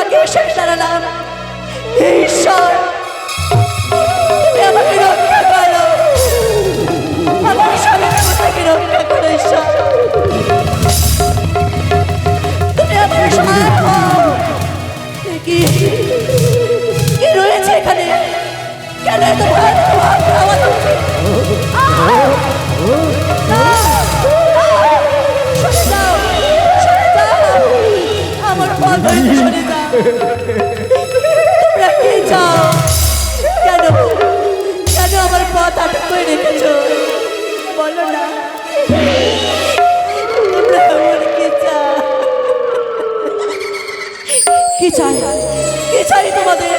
আগে এসে হে ঈশ্বর, তুমি আমাকে রক্ষা করো। আমার স্বামীর আমাকে রক্ষা করো, ঈশ্বর। তুমি আমার সহায় কি রয়েছে এখানে? কেন এত ভাব আমার তোমরা কি চাও? কেন? কেন আমার পথ আটক করে রেখেছো? বলো না। তোমরা আমার কি চাও? কি চাই? তোমাদের?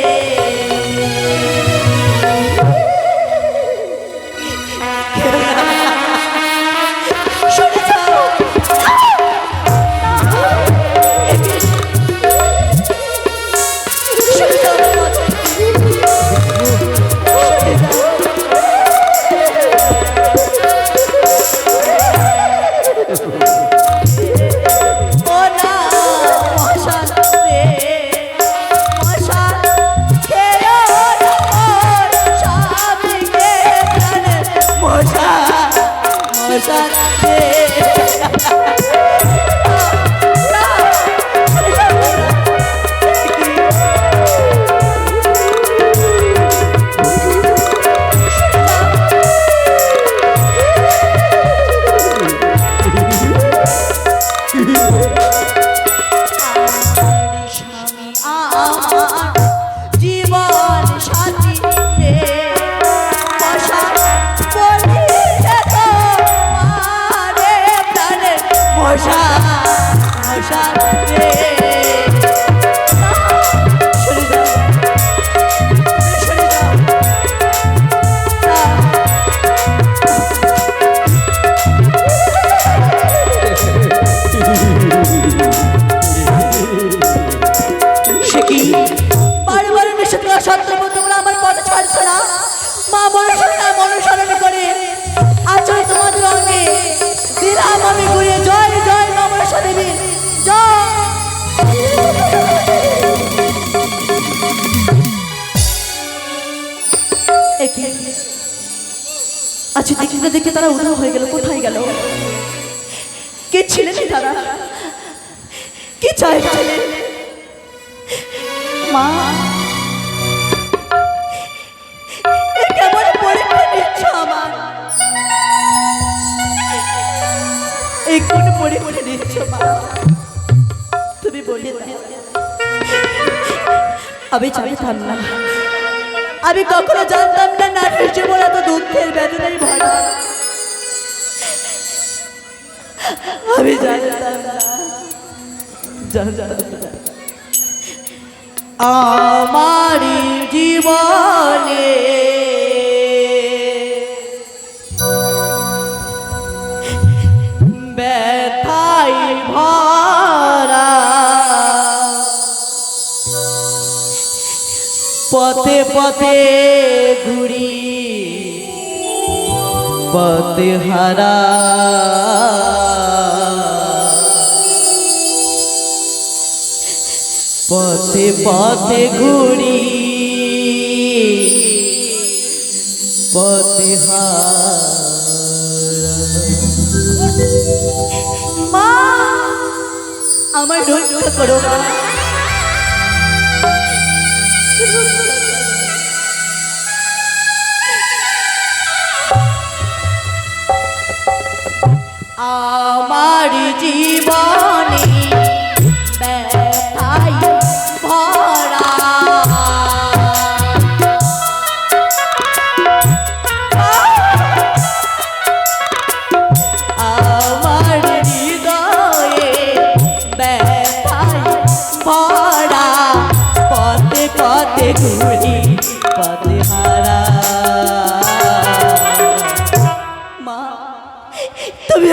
আমার দেখতে দেখতে তারা উধাও হয়ে গেল, কোথায় গেল? কে ছিলেন তারা? কি চাই ছিলেন মা কেমন এই মা? তুমি বলে আমি জানতাম না আমি কখনো জানতাম না নাটের জীবন এত দুঃখের বেদনাই ভরা। আমি জানতাম না আমার জীবনে ব্যথাই পথে পথে ঘুরি। পথে হারা। পথে পথে ঘুরি। পথে হারা। মা আমার রক্ষা করো মা। আমার জীবনে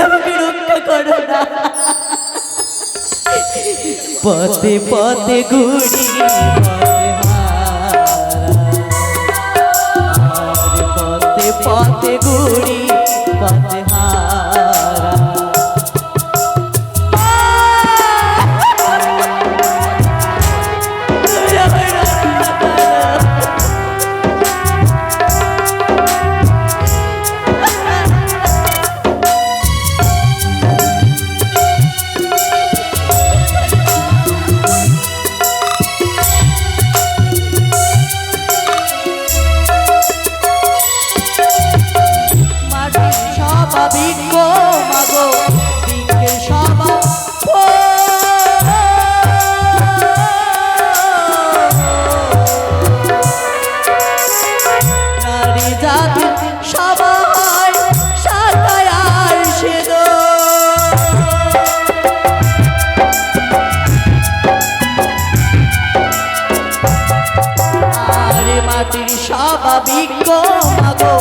আমাকে রক্ষা করো না পথে পথে ঘুরি পাবি মাগো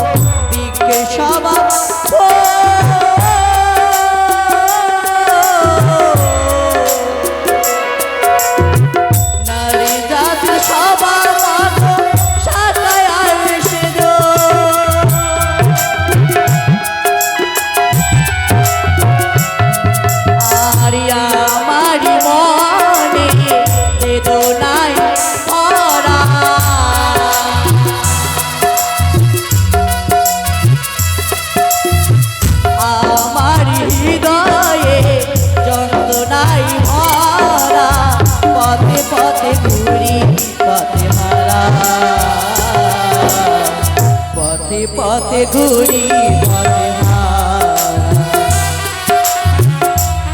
পথে পথে ঘুরি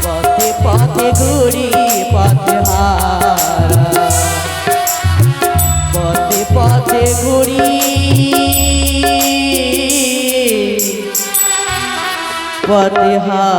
পথে পথে ঘুরি পথে পথে পথে ঘুরি পথে